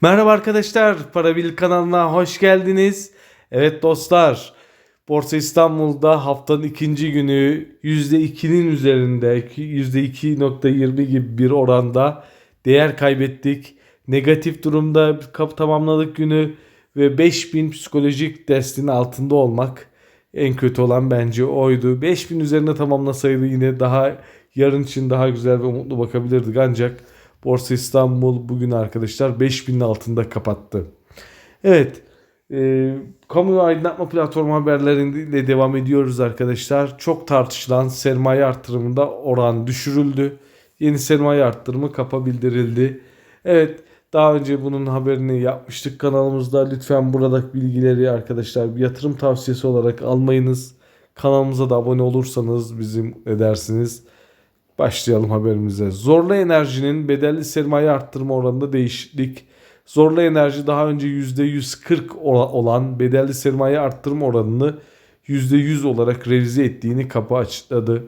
Merhaba arkadaşlar, Parabil kanalına hoş geldiniz. Evet dostlar, Borsa İstanbul'da haftanın ikinci günü %2'nin üzerinde, %2.20 gibi bir oranda değer kaybettik. Negatif durumda tamamladık günü ve 5000 psikolojik destin altında olmak en kötü olan bence oydu. 5000 üzerinde tamamlasaydı yine daha yarın için daha güzel ve umutlu bakabilirdik ancak Borsa İstanbul bugün arkadaşlar 5000'in altında kapattı. Evet. E, kamu aydınlatma platformu haberleriyle devam ediyoruz arkadaşlar. Çok tartışılan sermaye arttırımında oran düşürüldü. Yeni sermaye arttırımı kapa bildirildi. Evet daha önce bunun haberini yapmıştık kanalımızda. Lütfen buradaki bilgileri arkadaşlar bir yatırım tavsiyesi olarak almayınız. Kanalımıza da abone olursanız bizim edersiniz. Başlayalım haberimize. Zorlu Enerji'nin bedelli sermaye arttırma oranında değişiklik. Zorlu Enerji daha önce %140 ola- olan bedelli sermaye arttırma oranını %100 olarak revize ettiğini kapı açıkladı.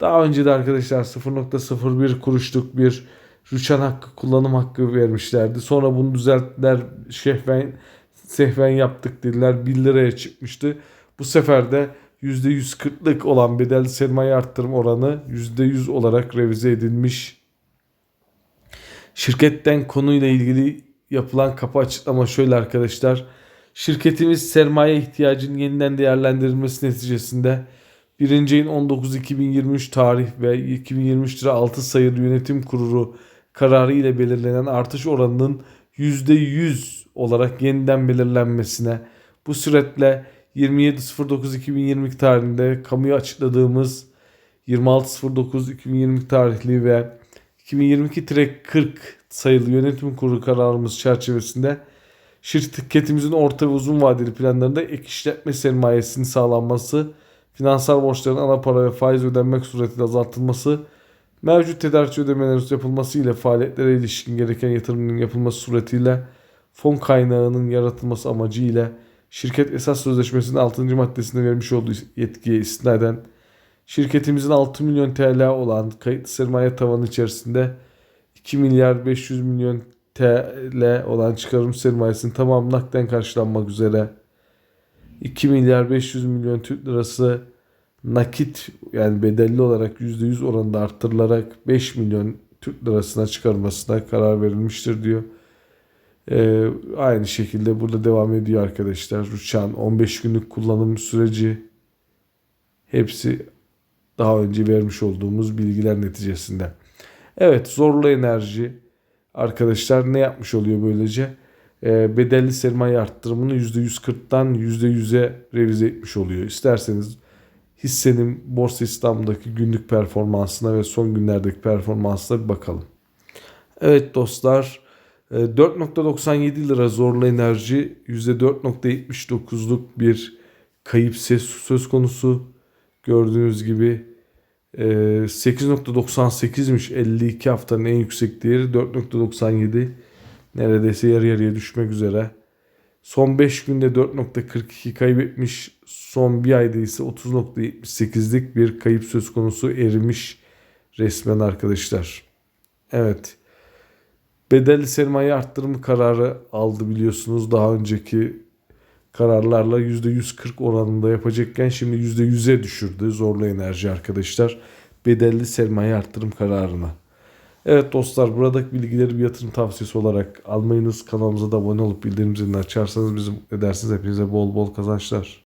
Daha önce de arkadaşlar 0.01 kuruşluk bir rüçhan hakkı kullanım hakkı vermişlerdi. Sonra bunu düzelttiler. Şehven, sehven yaptık dediler. 1 liraya çıkmıştı. Bu sefer de %140'lık olan bedelli sermaye arttırım oranı %100 olarak revize edilmiş. Şirketten konuyla ilgili yapılan kapı açıklama şöyle arkadaşlar. Şirketimiz sermaye ihtiyacının yeniden değerlendirilmesi neticesinde 1. ayın 19 2023 tarih ve 2023 lira 6 sayılı yönetim kurulu kararı ile belirlenen artış oranının %100 olarak yeniden belirlenmesine bu süretle 27.09.2020 tarihinde kamuya açıkladığımız 26.09.2020 tarihli ve 2022-40 sayılı yönetim kurulu kararımız çerçevesinde şirketimizin orta ve uzun vadeli planlarında ek işletme sermayesinin sağlanması, finansal borçların ana para ve faiz ödenmek suretiyle azaltılması, mevcut tedarik ödemelerin yapılması ile faaliyetlere ilişkin gereken yatırımın yapılması suretiyle fon kaynağının yaratılması amacıyla şirket esas sözleşmesinin 6. maddesinde vermiş olduğu yetkiye istinaden şirketimizin 6 milyon TL olan kayıtlı sermaye tavanı içerisinde 2 milyar 500 milyon TL olan çıkarım sermayesinin tamamı nakden karşılanmak üzere 2 milyar 500 milyon Türk lirası nakit yani bedelli olarak %100 oranında arttırılarak 5 milyon Türk lirasına çıkarmasına karar verilmiştir diyor. Ee, aynı şekilde burada devam ediyor arkadaşlar. Uçağın 15 günlük kullanım süreci hepsi daha önce vermiş olduğumuz bilgiler neticesinde. Evet zorlu enerji arkadaşlar ne yapmış oluyor böylece? Ee, bedelli sermaye arttırımını %140'tan %100'e revize etmiş oluyor. İsterseniz hissenin Borsa İstanbul'daki günlük performansına ve son günlerdeki performansına bir bakalım. Evet dostlar 4.97 lira zorlu enerji %4.79'luk bir kayıp ses söz konusu. Gördüğünüz gibi 8.98'miş 52 haftanın en yüksek değeri 4.97 neredeyse yarı yarıya düşmek üzere. Son 5 günde 4.42 kaybetmiş. Son bir ayda ise 30.78'lik bir kayıp söz konusu erimiş resmen arkadaşlar. Evet. Bedelli sermaye arttırımı kararı aldı biliyorsunuz. Daha önceki kararlarla %140 oranında yapacakken şimdi %100'e düşürdü zorlu enerji arkadaşlar. Bedelli sermaye arttırım kararına. Evet dostlar buradaki bilgileri bir yatırım tavsiyesi olarak almayınız. Kanalımıza da abone olup bildirim zilini açarsanız bizim edersiniz. Hepinize bol bol kazançlar.